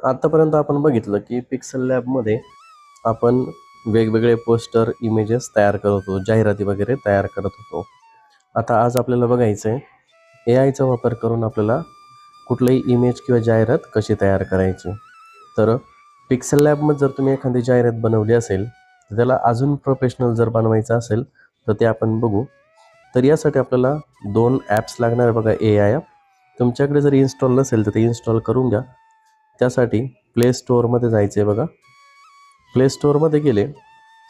आतापर्यंत आपण बघितलं की पिक्सल लॅबमध्ये आपण वेगवेगळे पोस्टर इमेजेस तयार करत होतो जाहिराती वगैरे तयार करत होतो. आता आज आपल्याला बघायचं आहे ए आयचा वापर करून आपल्याला कुठलंही इमेज किंवा जाहिरात कशी तयार करायची. तर पिक्सल लॅबमध्ये जर तुम्ही एखादी जाहिरात बनवली असेल तर त्याला अजून प्रोफेशनल जर बनवायचं असेल तर ते आपण बघू. तर यासाठी आपल्याला दोन ॲप्स लागणार आहे बघा ए आय ॲप. तुमच्याकडे जर इन्स्टॉल नसेल तर ते इन्स्टॉल करून घ्या. त्यासाठी प्ले स्टोअरमध्ये जायचं आहे बघा. प्ले स्टोअरमध्ये गेले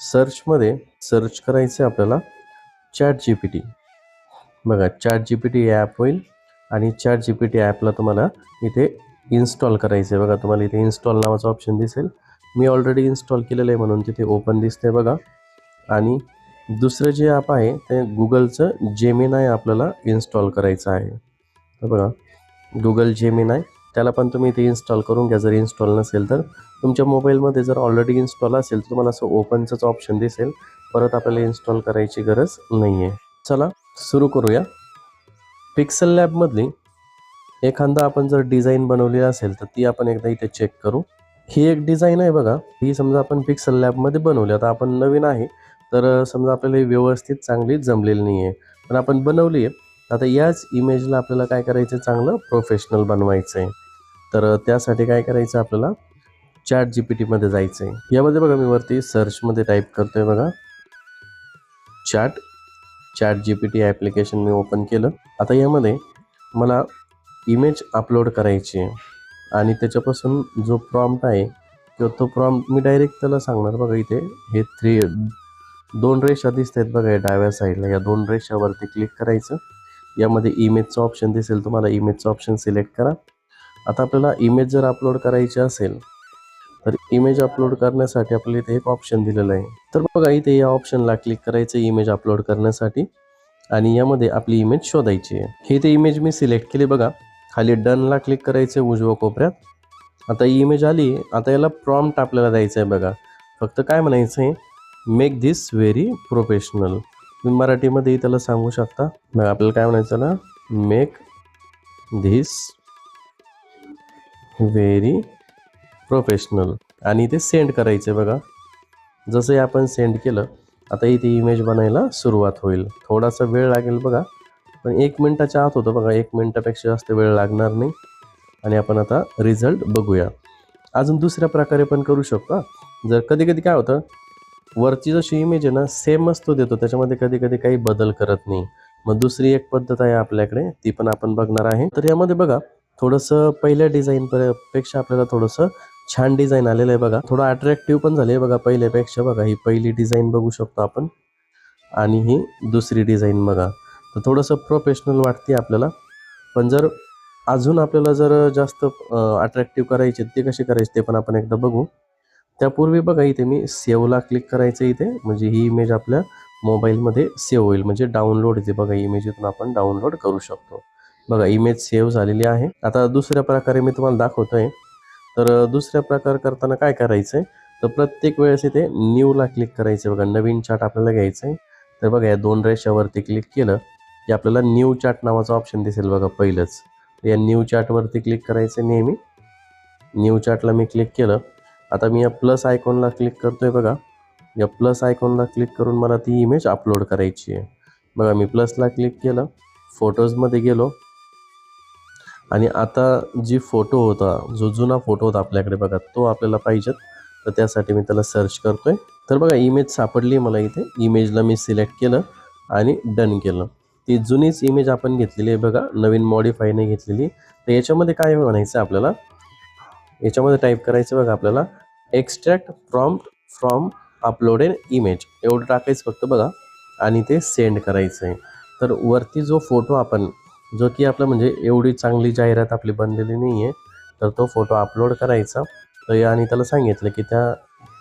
सर्चमध्ये सर्च करायचं आहे आपल्याला चॅट जी पी टी बघा chat G P T app होईल आणि चॅट जी पी टी ॲपला तुम्हाला इथे इन्स्टॉल करायचं आहे बघा. तुम्हाला इथे इन्स्टॉल नावाचं ऑप्शन दिसेल. मी ऑलरेडी इन्स्टॉल केलेलं आहे म्हणून तिथे ओपन दिसते बघा. आणि दुसरं जे ॲप आहे ते गुगलचं जेमिनाय आपल्याला इन्स्टॉल करायचं आहे. तर बघा गुगल जेमिनाय त्याला पण तुम्ही इथे इन्स्टॉल करून घ्या. जर इन्स्टॉल नसेल तर. तुमच्या मोबाईलमध्ये जर ऑलरेडी इन्स्टॉल असेल तर तुम्हाला असं ओपनचंच ऑप्शन दिसेल. परत आपल्याला इन्स्टॉल करायची गरज नाही आहे चला सुरू करूया. पिक्सल लॅबमधली एखादा आपण जर डिझाईन बनवली असेल तर ती आपण एकदा इथे चेक करू. ही एक डिझाईन आहे बघा. ही समजा आपण पिक्सल लॅबमध्ये बनवली. आता आपण नवीन आहे तर समजा आपल्याला ही व्यवस्थित चांगली जमलेली नाही आहे पण आपण बनवली आहे. आता याच इमेजला आपल्याला काय करायचं आहे चांगलं प्रोफेशनल बनवायचं आहे तर त्यासाठी काय करायचं आपल्याला? चॅट जी पी टीमध्ये जायचं आहे यामध्ये बघा मी वरती सर्चमध्ये टाईप करतो आहे बघा. Chat chat G P T application मी ओपन केलं. आता यामध्ये मला इमेज अपलोड करायची आहे. आणि त्याच्यापासून जो प्रॉम्प्ट आहे किंवा तो प्रॉम्प्ट मी डायरेक्ट त्याला सांगणार बघा इथे. हे थ्री दोन रेषा दिसत आहेत बघा या डाव्या साईडला या दोन रेषावरती क्लिक करायचं. यामध्ये इमेजचं ऑप्शन दिसेल तुम्हाला. इमेजचं ऑप्शन सिलेक्ट करा. आता आपल्याला इमेज जर अपलोड करायची असेल तर इमेज अपलोड करण्यासाठी आपल्याला इथे एक ऑप्शन दिलेलं आहे. तर बघा इथे या ऑप्शनला क्लिक करायचं इमेज अपलोड करण्यासाठी. आणि यामध्ये आपली इमेज शोधायची आहे. हे ते इमेज मी सिलेक्ट केली बघा. खाली डनला क्लिक करायचं उजव्या कोपऱ्यात. आता ही इमेज आली आता याला प्रॉम्प्ट आपल्याला द्यायचं आहे बघा. फक्त काय म्हणायचं आहे मेक धिस व्हेरी प्रोफेशनल तुम्ही मराठीमध्ये त्याला सांगू शकता. बघा आपल्याला काय म्हणायचं ना मेक धिस व्हेरी प्रोफेशनल. आणि ते सेंड करायचे बघा. जसं आपण सेंड केलं आता इथे इमेज बनायला सुरुवात होईल. थोडासा वेळ लागेल बघा. पण एक मिनटाच्या आत होतं बघा. एक मिनटापेक्षा जास्त वेळ लागणार नाही. आणि आपण आता रिझल्ट बघूया. अजून दुसऱ्या प्रकारे पण करू शकतो जर कधी कधी काय होतं वरची जशी इमेज आहे ना सेमच तो देतो. त्याच्यामध्ये कधी कधी काही बदल करत नाही. मग दुसरी एक पद्धत आहे आपल्याकडे ती पण आपण बघणार आहे. तर यामध्ये बघा थोडंसं पहिल्या डिझाईन पेक्षा आपल्याला थोडंसं छान डिझाईन आलेलं आहे बघा. थोडं अट्रॅक्टिव्ह पण झाले बघा पहिल्यापेक्षा बघा. ही पहिली डिझाईन बघू शकतो आपण. आणि ही दुसरी डिझाईन बघा. तर थोडंसं प्रोफेशनल वाटते आपल्याला. पण जर अजून आपल्याला जर जास्त अट्रॅक्टिव्ह करायचे ते कसे करायचे ते पण आपण एकदा बघू. त्यापूर्वी बघा इथे मी सेवला क्लिक करायचं इथे. म्हणजे ही इमेज आपल्या मोबाईलमध्ये सेव्ह होईल. म्हणजे डाउनलोड इथे बघा. इमेज इथून आपण डाउनलोड करू शकतो. बघा इमेज सेव्ह झालेली आहे. आता दुसऱ्या प्रकारे मी तुम्हाला दाखवतोय. तर दुसऱ्या प्रकार करताना काय करायचं आहे तर प्रत्येक वेळेस इथे न्यूला क्लिक करायचं बघा नवीन चार्ट आपल्याला घ्यायचं आहे तर बघा या दोन रेषावरती क्लिक केलं की आपल्याला न्यू चार्ट नावाचा ऑप्शन दिसेल बघा पहिलंच. या न्यू चार्टवरती क्लिक करायचं नेहमी. न्यू चार्टला मी क्लिक केलं. आता मी या प्लस आयकॉनला क्लिक करतोय बघा. या प्लस आयकॉनला क्लिक करून मला ती इमेज अपलोड करायची आहे. बघा मी प्लसला क्लिक केलं. फोटोजमध्ये गेलो. आणि आता जी फोटो होता जो जुना फोटो होता आपल्याकडे बघा तो आपल्याला पाहिजेत. तर त्यासाठी मी त्याला सर्च करतोय. तर बघा इमेज सापडली मला इथे. इमेजला मी सिलेक्ट केलं आणि डन केलं. ती जुनीच इमेज आपण घेतलेली आहे बघा नवीन मॉडिफायने घेतलेली. तर याच्यामध्ये काय म्हणायचं आहे आपल्याला? याच्यामध्ये टाईप करायचं बघा आपल्याला. Extract from from uploaded image एवढं टाकायचं फक्त बघा. आणि ते सेंड करायचं आहे तर वरती जो फोटो आपण जो की आपलं म्हणजे एवढी चांगली जाहिरात आपली बनलेली नाही आहे तर तो फोटो अपलोड करायचा. तर आणि त्याला सांगितलं की त्या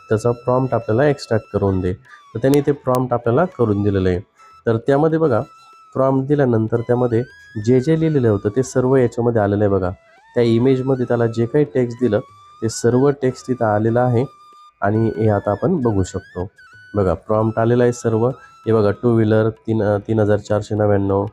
त्याचा प्रॉम्प्ट आपल्याला एक्स्ट्रॅक्ट करून दे. तर त्याने ते प्रॉम्प्ट आपल्याला करून दिलेलं आहे. तर त्यामध्ये बघा प्रॉम्प्ट दिल्यानंतर त्यामध्ये जे जे लिहिलेलं होतं ते सर्व याच्यामध्ये आलेलं आहे बघा. त्या इमेजमध्ये त्याला जे काही टेक्स्ट दिलं ते सर्व टेक्स्ट तिथं आलेलं आहे. आणि हे आता आपण बघू शकतो. बघा प्रॉम्प्ट आलेलं आहे सर्व. हे बघा टू व्हीलर तीन तीन हजार चारशे नव्याण्णव.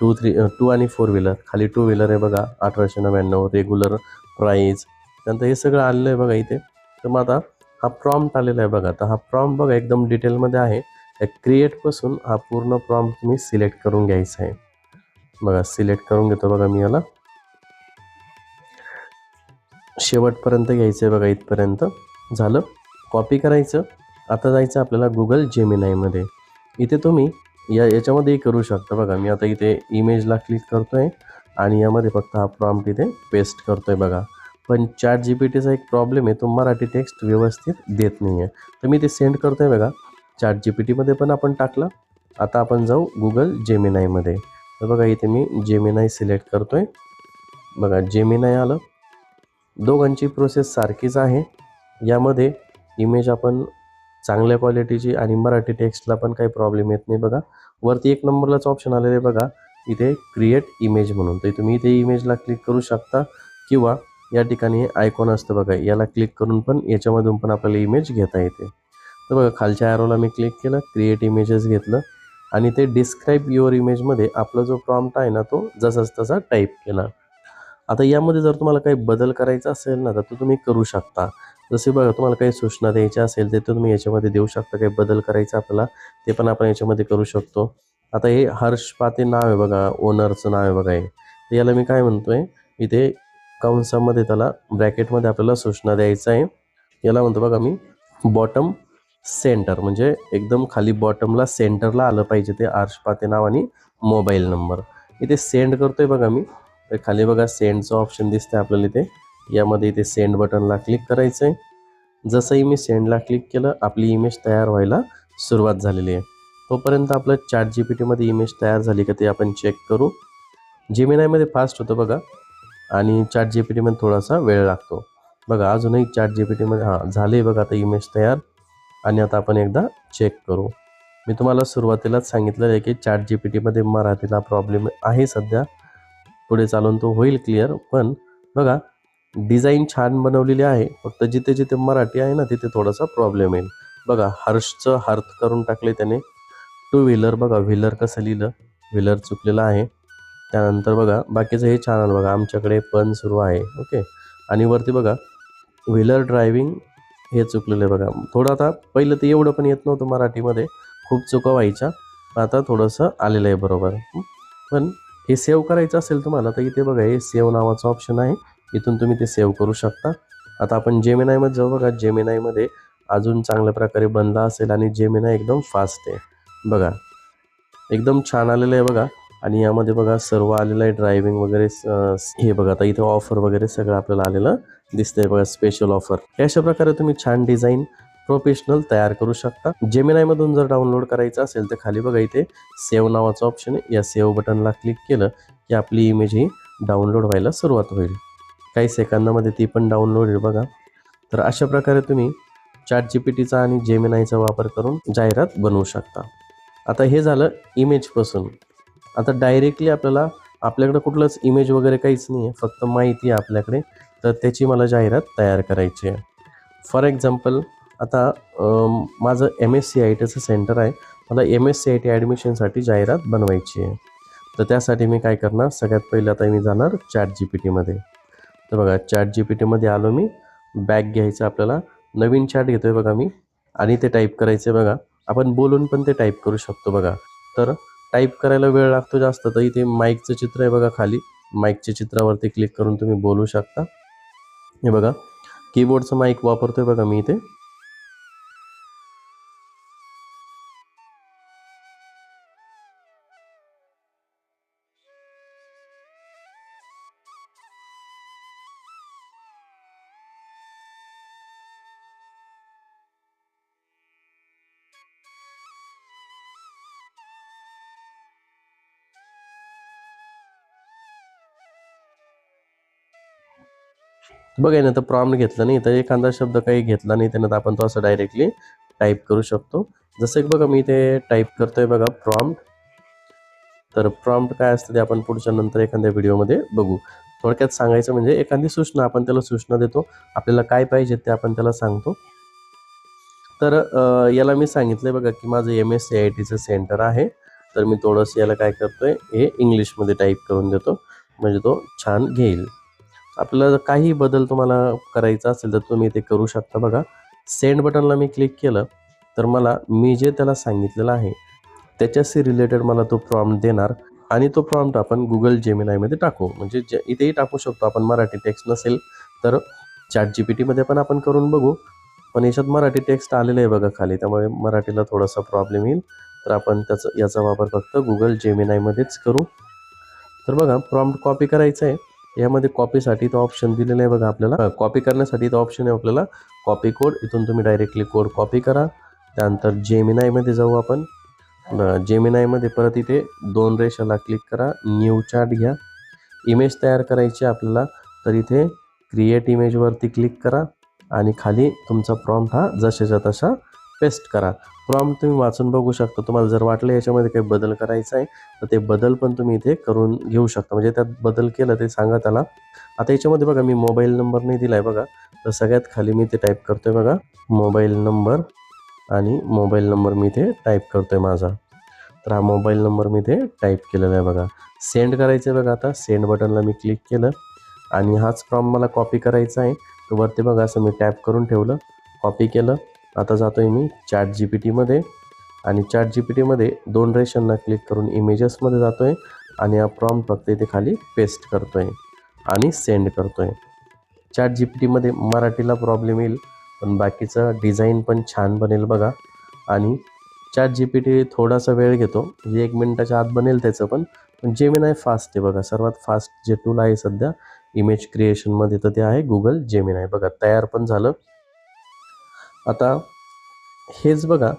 टू थ्री टू आणि फोर व्हीलर. खाली टू व्हीलर आहे बघा अठराशे नव्याण्णव रेग्युलर प्राईज त्यानंतर हे सगळं आलेलं आहे बघा इथे. तर मग आता हा प्रॉम्प्ट आलेला आहे बघा. तर हा प्रॉम्प्ट बघा एकदम डिटेलमध्ये आहे. त्या क्रिएटपासून हा पूर्ण प्रॉम्प्ट तुम्ही सिलेक्ट करून घ्यायचा आहे. बघा सिलेक्ट करून घेतो बघा मी याला. शेवटपर्यंत घ्यायचं आहे बघा इथपर्यंत. झालं. कॉपी करायचं. आता जायचं आपल्याला गुगल जेमिनायमध्ये इथे तुम्ही या याच्यामध्येही करू शकता. बघा मी आता इथे इमेजला क्लिक करतो आहे आणि यामध्ये फक्त हा प्रॉम्प्ट इथे पेस्ट करतो आहे बघा. पण चॅट जी पी टीचा एक प्रॉब्लेम आहे तो मराठी टेक्स्ट व्यवस्थित देत नाही आहे तर मी ते सेंड करतो आहे बघा चॅट जी पी टीमध्ये पण आपण टाकला. आता आपण जाऊ गुगल जेमिनायमध्ये तर बघा इथे मी जेमिनाय सिलेक्ट करतो आहे बघा जेमिनाय आलं. दोघांची प्रोसेस सारखीच आहे. यामध्ये इमेज आपण चांगल्या क्वालिटीची आणि मराठी टेक्स्टला पण काही प्रॉब्लेम येत नाही बघा. वरती एक नंबरलाच ऑप्शन आलेलं आहे बघा. इथे क्रिएट इमेज म्हणून. तर तुम्ही इथे इमेजला क्लिक करू शकता किंवा या ठिकाणी आयकॉन असतं बघा. याला क्लिक करून पण याच्यामधून पण आपल्याला इमेज घेता येते. तर बघा खालच्या ॲरोला मी क्लिक केलं क्रिएट इमेजेस घेतलं आणि ते डिस्क्राईब युअर इमेजमध्ये आपला जो प्रॉम्प्ट आहे ना तो जसाच तसा टाईप केला. आता यामध्ये जर तुम्हाला काही बदल करायचा असेल ना तर तो तुम्ही करू शकता. जसे बघा तुम्हाला काही सूचना द्यायच्या असेल ते तुम्ही याच्यामध्ये देऊ शकता. काही बदल करायचा आपल्याला ते पण आपण याच्यामध्ये करू शकतो. आता हे हर्ष पाते नाव आहे बघा ओनरचं नाव आहे बघा हे. तर याला मी काय म्हणतोय इथे कंसामध्ये त्याला ब्रॅकेटमध्ये आपल्याला सूचना द्यायचं आहे. याला म्हणतो बघा मी बॉटम सेंटर. म्हणजे एकदम खाली बॉटमला सेंटरला आलं पाहिजे ते आर्श पाते नाव आणि मोबाईल नंबर. इथे सेंड करतोय बघा मी. तर खाली बघा सेंडचं ऑप्शन दिसतंय आपल्याला इथे. यामध्ये इथे सेंड बटनला क्लिक करायचं आहे जसंही मी सेंडला क्लिक केलं आपली इमेज तयार व्हायला सुरुवात झालेली आहे. तोपर्यंत आपलं चॅट जी पी टीमध्ये इमेज तयार झाली का ते आपण चेक करू. जेमिनायमध्ये फास्ट होतं बघा. आणि चॅट जी पी टीमध्ये थोडासा वेळ लागतो. बघा अजूनही चॅट जी पी टीमध्ये हां झाले बघा आता इमेज तयार. आणि आता आपण एकदा चेक करू. मी तुम्हाला सुरुवातीलाच सांगितलं आहे की चॅट जी पी टीमध्ये मराठीला प्रॉब्लेम आहे सध्या. पुढे चालून तो होईल क्लिअर पण बघा डिझाईन छान बनवलेली आहे. फक्त जिथे जिथे मराठी आहे ना तिथे थोडासा प्रॉब्लेम येईल. बघा हर्षचं हर्थ करून टाकले त्याने. टू व्हीलर बघा व्हीलर कसं लिहिलं? व्हीलर चुकलेलं आहे. त्यानंतर बघा बाकीचं हे छान आलं बघा आमच्याकडे पण सुरू आहे. ओके आणि वरती बघा व्हीलर ड्रायव्हिंग हे चुकलेलं आहे बघा. थोडं आता पहिलं ते एवढं पण येत नव्हतं मराठीमध्ये. खूप चुका व्हायच्या. आता थोडंसं आलेलं आहे बरोबर. पण हे सेव्ह करायचं असेल तुम्हाला तर इथे बघा हे सेव्ह नावाचं ऑप्शन आहे. इथून तुम्ही ते सेव्ह करू शकता. आता आपण जेमिनायमध्ये जाऊ बघा. जेमिनायमध्ये अजून चांगल्या प्रकारे बनला असेल आणि जेमिनाय एकदम फास्ट आहे. बघा. एकदम छान आलेलं आहे बघा. आणि यामध्ये बघा सर्व आलेलं आहे. ड्रायव्हिंग वगैरे हे बघा. आता इथे ऑफर वगैरे सगळं आपल्याला आलेलं दिसतंय बघा. स्पेशल ऑफर अशा प्रकारे तुम्ही छान डिझाईन प्रोफेशनल तयार करू शकता. जेमिनायमधून जर डाउनलोड करायचं असेल तर खाली बघा इथे सेव्ह नावाचं ऑप्शन आहे. या सेव्ह बटनला क्लिक केलं की आपली इमेज ही डाउनलोड व्हायला सुरुवात होईल. काही सेकंदामध्ये ती पण डाउनलोड होईल बघा. तर अशा प्रकारे तुम्ही चॅट जी पी टीचा आणि जेमिनाईचा वापर करून जाहिरात बनवू शकता. आता हे झालं इमेजपासून आता डायरेक्टली आपल्याला आपल्याकडे कुठलंच इमेज वगैरे काहीच नाही आहे फक्त माहिती आहे आपल्याकडे. तर त्याची मला जाहिरात तयार करायची आहे. फॉर एक्झाम्पल आता माझं एम एस सी आय टीचं सेंटर आहे. मला M S C I T ॲडमिशनसाठी जाहिरात बनवायची आहे. तर त्यासाठी मी काय करणार? सगळ्यात पहिलं आता मी जाणार चॅट जी पी टीमध्ये तर बघा चॅट जी पी टीमध्ये आलो मी. बॅग घ्यायचं आपल्याला. नवीन चॅट घेतो आहे बघा मी. आणि ते टाईप करायचं आहे बघा. आपण बोलून पण ते टाईप करू शकतो बघा. तर टाईप करायला वेळ लागतो जास्त तर इथे माईकचं चित्र आहे बघा खाली. माईकच्या चित्रावरती क्लिक करून तुम्ही बोलू शकता. हे बघा. कीबोर्डचं माईक वापरतोय बघा मी इथे. बघा ना तर प्रॉम्प्ट घेतलं नाही. तर एखादा शब्द काही घेतला नाही त्यानं तर आपण तो असं डायरेक्टली टाईप करू शकतो. जसं की बघा मी ते टाईप करतोय बघा प्रॉम्प्ट तर प्रॉम्प्ट काय असतं ते आपण पुढच्या नंतर एखाद्या व्हिडिओमध्ये बघू. थोडक्यात सांगायचं म्हणजे एखादी सूचना आपण त्याला सूचना देतो. आपल्याला काय पाहिजे ते आपण त्याला सांगतो. तर याला मी सांगितलंय बघा की माझं एम एस सी आय टीचं सेंटर आहे. तर मी थोडंसं याला काय करतोय हे इंग्लिशमध्ये टाईप करून देतो. म्हणजे तो छान घेईल. आपलं काही बदल तुम्हाला करायचा असेल तर तुम्ही ते करू शकता बघा. सेंड बटनला मी क्लिक केलं तर मला मी जे त्याला सांगितलेलं आहे त्याच्याशी रिलेटेड मला तो प्रॉम्प्ट देणार आणि तो प्रॉम्प्ट आपण गुगल जेमिनायमध्ये टाकू. म्हणजे जे इथेही टाकू शकतो आपण मराठी टेक्स्ट नसेल तर चॅट जी पी टीमध्ये पण आपण करून बघू. पण याच्यात मराठी टेक्स्ट आलेलं आहे बघा खाली त्यामुळे मराठीला थोडासा प्रॉब्लेम येईल. तर आपण त्याचा याचा वापर फक्त गुगल जेमिनायमध्येच करू. तर बघा प्रॉम्प्ट कॉपी करायचं आहे. यामध्ये कॉपीसाठी तो ऑप्शन दिलेला आहे बघा आपल्याला. कॉपी करण्यासाठी तो ऑप्शन आहे आपल्याला कॉपी कोड इथून तुम्ही डायरेक्टली कोड कॉपी करा. त्यानंतर जेमिनायमध्ये जाऊ आपण. जेमिनायमध्ये परत इथे दोन रेषाला क्लिक करा. न्यू चार्ट घ्या. इमेज तयार करायची आपल्याला. तर इथे क्रिएट इमेजवरती क्लिक करा. आणि खाली तुमचा प्रॉम्प्ट हा जशाच्या तसा पेस्ट करा. प्रॉम्प्ट तुम्ही वाचून बघू शकता. तुम्हाला जर वाटलं याच्यामध्ये काही बदल करायचा आहे तर ते बदल पण तुम्ही इथे करून घेऊ शकता. म्हणजे त्यात बदल केलं ते सांगा त्याला. आता याच्यामध्ये बघा मी मोबाईल नंबर नाही दिला आहे बघा. तर सगळ्यात खाली मी ते टाईप करतोय बघा. मोबाईल नंबर आणि मोबाईल नंबर मी इथे टाईप करतोय माझा. तर हा मोबाईल नंबर मी इथे टाईप केलेला आहे बघा. सेंड करायचं आहे बघा आता. सेंड बटनला मी क्लिक केलं. आणि हाच फॉर्म मला कॉपी करायचा आहे. तर वरती बघा असं मी टॅप करून ठेवलं. कॉपी केलं. आता जातो आहे मी चॅट जी पी टीमध्ये आणि चॅट जी पी टीमध्ये दोन रेषांना क्लिक करून इमेजेसमध्ये जातो आहे आणि हा प्रॉम्प्ट फक्त इथे खाली पेस्ट करतो आहे आणि सेंड करतो आहे चॅट जी पी टीमध्ये मराठीला प्रॉब्लेम येईल पण बाकीचं डिझाईन पण छान बनेल बघा. आणि चॅट जी पी टी थोडासा वेळ घेतो म्हणजे एक मिनटाच्या आत बनेल त्याचं पण पण आहे फास्ट आहे बघा. सर्वात फास्ट जे टूल आहे सध्या इमेज क्रिएशनमध्ये तर ते आहे गुगल जेमिनाय बघा तयार पण झालं. आता हेच बघा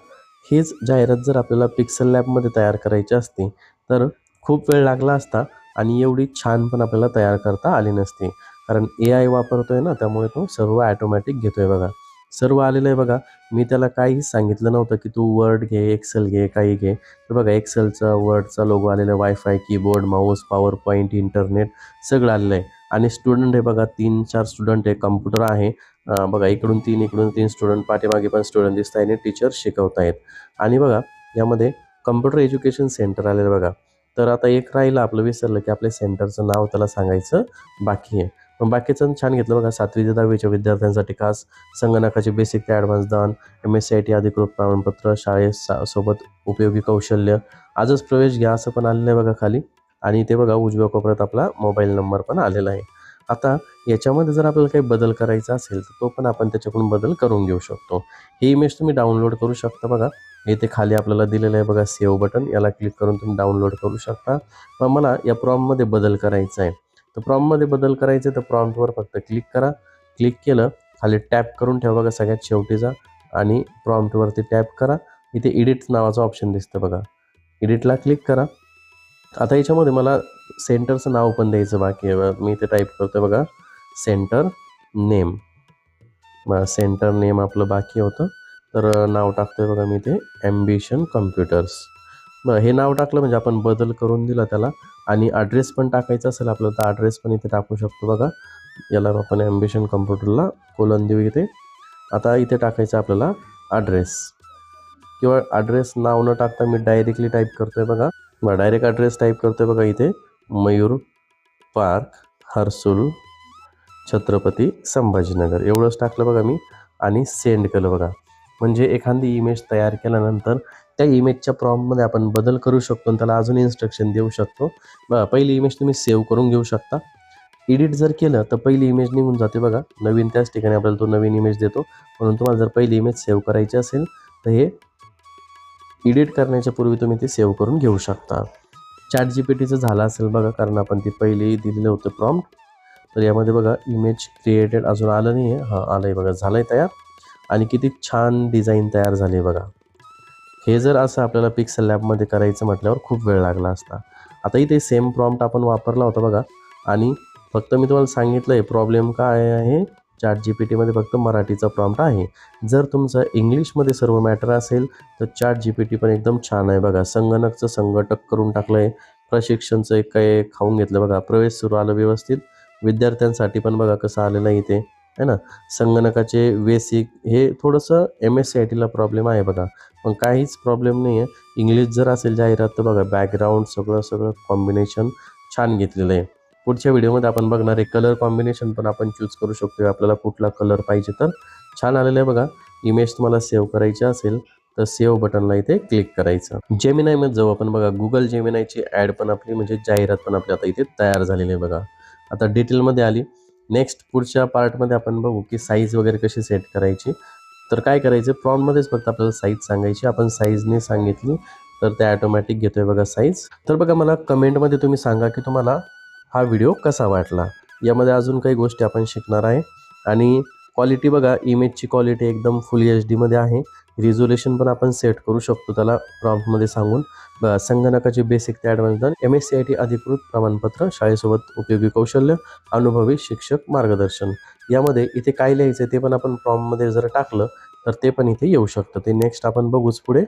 हेच जाहिरात जर आपल्याला पिक्सल लॅबमध्ये तयार करायची असती तर खूप वेळ लागला असता आणि एवढी छान पण आपल्याला तयार करता आली नसती. कारण ए आय वापरतोय ना त्यामुळे तो सर्व ॲटोमॅटिक घेतोय बघा. सर्व आलेलं आहे बघा. मी त्याला काहीच सांगितलं नव्हतं की तू वर्ड घे एक्सेल घे काही घे. तर बघा एक्सेलचा वर्डचा लोगो आलेला आहे. Wifi keyboard mouse PowerPoint internet सगळं आलेलं आहे. आणि स्टुडंट आहे बघा तीन चार स्टुडंट आहे कम्प्युटर आहे. बघा इकडून तीन इकडून तीन स्टुडंट पाठीमागे पण स्टुडंट दिसत आहे आणि टीचर शिकवत आहेत आणि बघा यामध्ये कम्प्युटर एज्युकेशन सेंटर आलेलं आहे बघा. तर आता एक राहिलं आपलं विसरलं की आपल्या सेंटरचं नाव त्याला सांगायचं बाकी आहे. पण बाकीचं छान घेतलं बघा सातवी ते दहावीच्या विद्यार्थ्यांसाठी खास संगणकाचे बेसिक ते ॲडव्हान्स दान M S C I T अधिकृत प्रमाणपत्र शाळेत सा- सोबत उपयोगी कौशल्य. आजच प्रवेश घ्या असं पण आलेलं आहे बघा खाली. आणि ते बघा उजव्या कोपऱ्यात आपला मोबाईल नंबर पण आलेला आहे. आता याच्यामध्ये जर आपल्याला काही बदल करायचा असेल तर तो पण आपण त्याच्याकडून बदल करून घेऊ शकतो. ही इमेज तुम्ही डाउनलोड करू शकता बघा. इथे खाली आपल्याला दिलेलं आहे बघा सेव्ह बटन याला क्लिक करून तुम्ही डाउनलोड करू शकता. पण मला या प्रॉममध्ये बदल करायचा आहे. तर प्रॉममध्ये बदल करायचे तर प्रॉम्प्टवर फक्त क्लिक करा. क्लिक केलं खाली टॅप करून ठेवा बघा सगळ्यात शेवटीचा. आणि प्रॉम्प्टवरती टॅप करा. इथे एडिट नावाचं ऑप्शन दिसतं बघा. एडिटला क्लिक करा. आता याच्यामध्ये मला सेंटरचं नाव पण द्यायचं बाकी आहे. मी इथे टाईप करतोय बघा. सेंटर नेम सेंटर नेम आपलं बाकी होतं. तर नाव टाकतोय बघा मी इथे. ॲम्बिशन कम्प्युटर्स बरं हे नाव टाकलं म्हणजे आपण बदल करून दिला त्याला. आणि ॲड्रेस पण टाकायचा असेल आपल्याला तर ॲड्रेस पण इथे टाकू शकतो बघा. याला आपण ॲम्बिशन कम्प्युटरला कोलन देऊ इथे. आता इथे टाकायचं आपल्याला ॲड्रेस किंवा ॲड्रेस नाव न टाकता मी डायरेक्टली टाईप करतोय बघा. बरं डायरेक्ट ॲड्रेस टाईप करतोय बघा इथे. मयूर पार्क हर्सुल छत्रपती संभाजीनगर. एवढंच टाकलं बघा मी आणि सेंड केलं बघा. म्हणजे एखादी इमेज तयार केल्यानंतर त्या इमेजच्या प्रॉम्प्टमध्ये आपण बदल करू शकतो आणि त्याला अजून इन्स्ट्रक्शन देऊ शकतो. बघा पहिली इमेज तुम्ही सेव्ह करून घेऊ शकता. एडिट जर केलं तर पहिली इमेज निघून जाते बघा. नवीन त्याच ठिकाणी आपल्याला तो नवीन इमेज देतो. म्हणून तुम्हाला जर पहिली इमेज सेव्ह करायची असेल तर हे एडिट करण्याच्या पूर्वी तुम्ही ते सेव्ह करून घेऊ शकता. चॅट जी पी टीचं झालं असेल बघा कारण आपण ते पहिली दिलेलं होतं प्रॉम्प्ट तर यामध्ये बघा इमेज क्रिएटेड अजून आलं नाही आहे हां आलं आहे बघा झालं आहे तयार. आणि किती छान डिझाईन तयार झाली आहे बघा. हे जर असं आपल्याला पिक्सल लॅबमध्ये करायचं म्हटल्यावर खूप वेळ लागला असता. आता इथे सेम प्रॉम्प्ट आपण वापरला होता बघा. आणि फक्त मी तुम्हाला सांगितलं आहे प्रॉब्लेम काय आहे? चॅट जी पी टीमध्ये फक्त मराठीचा प्रॉम्प्ट आहे. जर तुमचं इंग्लिशमध्ये सर्व मॅटर असेल तर चॅट जी पी टी पण एकदम छान आहे बघा. संगणकचं संघटक करून टाकलं आहे प्रशिक्षणचं एक काही खाऊन घेतलं बघा. प्रवेश सुरू आलं व्यवस्थित. विद्यार्थ्यांसाठी पण बघा कसं आलेलं आहे इथे. है ना? संगणकाचे बेसिक हे थोडंसं एम एस सी आय टीला प्रॉब्लेम आहे बघा. पण काहीच प्रॉब्लेम नाही आहे इंग्लिश जर असेल जाहिरात तर बघा बॅकग्राऊंड सगळं सगळं कॉम्बिनेशन छान घेतलेलं आहे. पुढच्या व्हिडिओमध्ये आपण बघणार आहे कलर कॉम्बिनेशन पण आपण चूज करू शकतो आपल्याला कुठला कलर पाहिजे तर छान आलेलं आहे बघा. इमेज तुम्हाला सेव्ह करायची असेल तर सेव्ह बटनला इथे क्लिक करायचं. जेमिनायमध्ये जाऊ आपण बघा. गुगल जेमिनायची ॲड पण आपली म्हणजे जाहिरात पण आपली आता इथे तयार झालेली आहे बघा. आता डिटेलमध्ये आली. नेक्स्ट पुढच्या पार्टमध्ये आपण बघू की साईज वगैरे कशी सेट करायची. तर काय करायचं? प्रॉममध्येच फक्त आपल्याला साईज सांगायची. आपण साईजने सांगितली तर ते ॲटोमॅटिक घेतोय बघा साईज तर बघा मला कमेंटमध्ये तुम्ही सांगा की तुम्हाला हा व्हिडिओ कसा वाटला? यामध्ये अजून काही गोष्टी आपण शिकणार आहे. आणि क्वालिटी बघा इमेजची क्वालिटी एकदम फुल एच डीमध्ये आहे. रिझोल्युशन पण आपण सेट करू शकतो त्याला प्रॉम्प्टमध्ये सांगून. संगणकाचे बेसिक ते advance M S C I T अधिकृत प्रमाणपत्र शाळेसोबत उपयोगी कौशल्य अनुभवी शिक्षक मार्गदर्शन. यामध्ये इथे काय लिहायचं ते पण आपण प्रॉम्प्टमध्ये जर टाकलं तर ते पण इथे येऊ शकतं. ते नेक्स्ट आपण बघूच पुढे.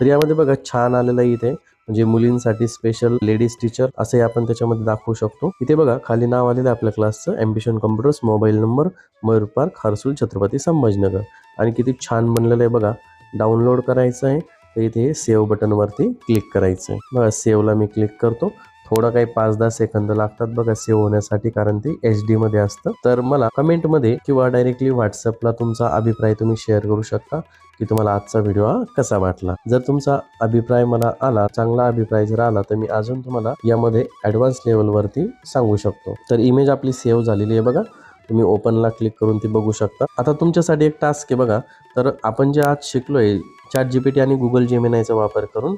तर यामध्ये बघा छान आलेलं आहे इथे. म्हणजे मुलींसाठी स्पेशल लेडीज टीचर असे आपण त्याच्यामध्ये दाखवू शकतो. इथे बघा खाली नाव आलेलं आपल्या क्लासचं ambition computers mobile number Mayur park Harsul Chhatrapati Sambhajinagar. आणि किती छान बनलेलं आहे बघा. डाउनलोड करायचं आहे. तर इथे सेव्ह बटनवरती क्लिक करायचं आहे. बघा सेव्हला मी क्लिक करतो. थोडं काही पाच दहा सेकंद लागतात बघा सेव्ह होण्यासाठी कारण ते एच डी मध्ये असतं. तर मला कमेंटमध्ये किंवा डायरेक्टली व्हॉट्सअपला तुमचा अभिप्राय तुम्ही शेअर करू शकता की तुम्हाला आजचा व्हिडिओ हा कसा वाटला. जर तुमचा अभिप्राय मला आला चांगला अभिप्राय जर आला तर मी अजून तुम्हाला यामध्ये ॲडव्हान्स लेवलवरती सांगू शकतो. तर इमेज आपली सेव्ह झालेली आहे बघा. तुम्ही ओपनला क्लिक करून ती बघू शकता. आता तुमच्यासाठी एक टास्क आहे बघा. तर आपण जे आज शिकलो आहे चॅट जी पी टी आणि गुगल जेमिनायचा वापर करून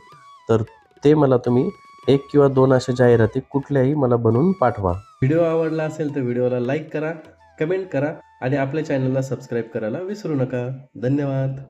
तर ते मला तुम्ही एक किंवा दोन अशा जाहिराती कुठल्याही मला बनवून पाठवा. व्हिडिओ आवडला असेल तर व्हिडिओला लाईक करा कमेंट करा आणि आपल्या चॅनलला सबस्क्राईब करायला विसरू नका. धन्यवाद.